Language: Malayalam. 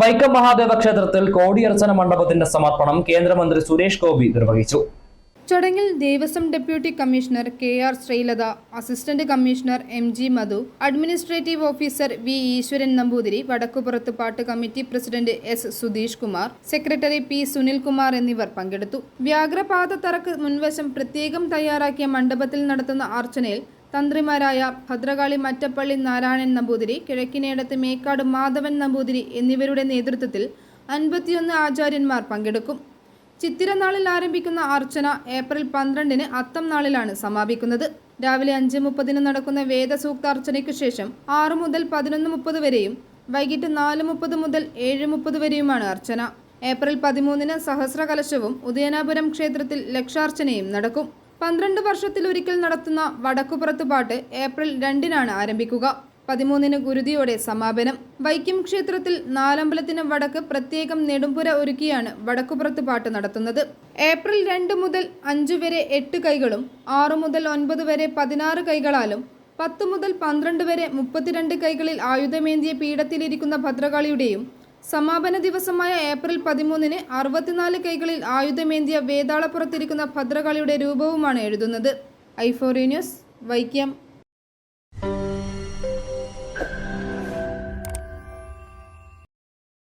വൈക്കം മഹാദേവ ക്ഷേത്രത്തിൽ കോടിയർച്ചന മണ്ഡപത്തിന്റെ സമർപ്പണം കേന്ദ്രമന്ത്രി സുരേഷ് ഗോപി നിർവഹിച്ചു. ചടങ്ങിൽ Devaswom deputy commissioner K R Sreelatha assistant commissioner M G Madhu administrative officer V Eswaran Namboothiri Vadakkupurathu Pattu committee president S Sudheesh Kumar secretary P Sunilkumar എന്നിവർ പങ്കെടുത്തു. വ്യാഘ്രപാത തറക്ക് മുൻവശം പ്രത്യേകം തയ്യാറാക്കിയ മണ്ഡപത്തിൽ നടത്തുന്ന അർച്ചനയിൽ തന്ത്രിമാരായ ഭദ്രകാളി മറ്റപ്പള്ളി നാരായണൻ നമ്പൂതിരി കിഴക്കിനേടത്ത് മേക്കാട് മാധവൻ നമ്പൂതിരി എന്നിവരുടെ നേതൃത്വത്തിൽ അൻപത്തിയൊന്ന് ആചാര്യന്മാർ പങ്കെടുക്കും. ചിത്തിരനാളിൽ ആരംഭിക്കുന്ന അർച്ചന ഏപ്രിൽ പന്ത്രണ്ടിന് അത്തം നാളിലാണ് സമാപിക്കുന്നത്. രാവിലെ അഞ്ച് മുപ്പതിന് നടക്കുന്ന വേദസൂക്ത അർച്ചനയ്ക്ക് ശേഷം ആറ് മുതൽ പതിനൊന്ന് മുപ്പത് വരെയും വൈകിട്ട് നാല് മുപ്പത് മുതൽ ഏഴ് മുപ്പത് വരെയുമാണ് അർച്ചന. ഏപ്രിൽ പതിമൂന്നിന് സഹസ്രകലശവും ഉദയനാപുരം ക്ഷേത്രത്തിൽ ലക്ഷാർച്ചനയും നടക്കും. പന്ത്രണ്ട് വർഷത്തിലൊരിക്കൽ നടത്തുന്ന വടക്കുപുറത്ത് പാട്ട് ഏപ്രിൽ രണ്ടിനാണ് ആരംഭിക്കുക. പതിമൂന്നിന് ഗുരുതിയോടെ സമാപനം. വൈക്കം ക്ഷേത്രത്തിൽ നാലമ്പലത്തിന് വടക്ക് പ്രത്യേകം നെടുമ്പുര ഒരുക്കിയാണ് വടക്കുപുറത്ത് പാട്ട് നടത്തുന്നത്. ഏപ്രിൽ രണ്ട് മുതൽ അഞ്ച് വരെ എട്ട് കൈകളും ആറ് മുതൽ ഒൻപത് വരെ പതിനാറ് കൈകളാലും പത്ത് മുതൽ പന്ത്രണ്ട് വരെ മുപ്പത്തിരണ്ട് കൈകളിൽ ആയുധമേന്തിയ പീഠത്തിലിരിക്കുന്ന ഭദ്രകാളിയുടെയും സമാപന ദിവസമായ ഏപ്രിൽ പതിമൂന്നിന് അറുപത്തിനാല് കൈകളിൽ ആയുധമേന്തിയ വേതാളപ്പുറത്തിരിക്കുന്ന ഭദ്രകാളിയുടെ രൂപവുമാണ് എഴുതുന്നത്. ഐഫോറി ന്യൂസ് വൈക്കം.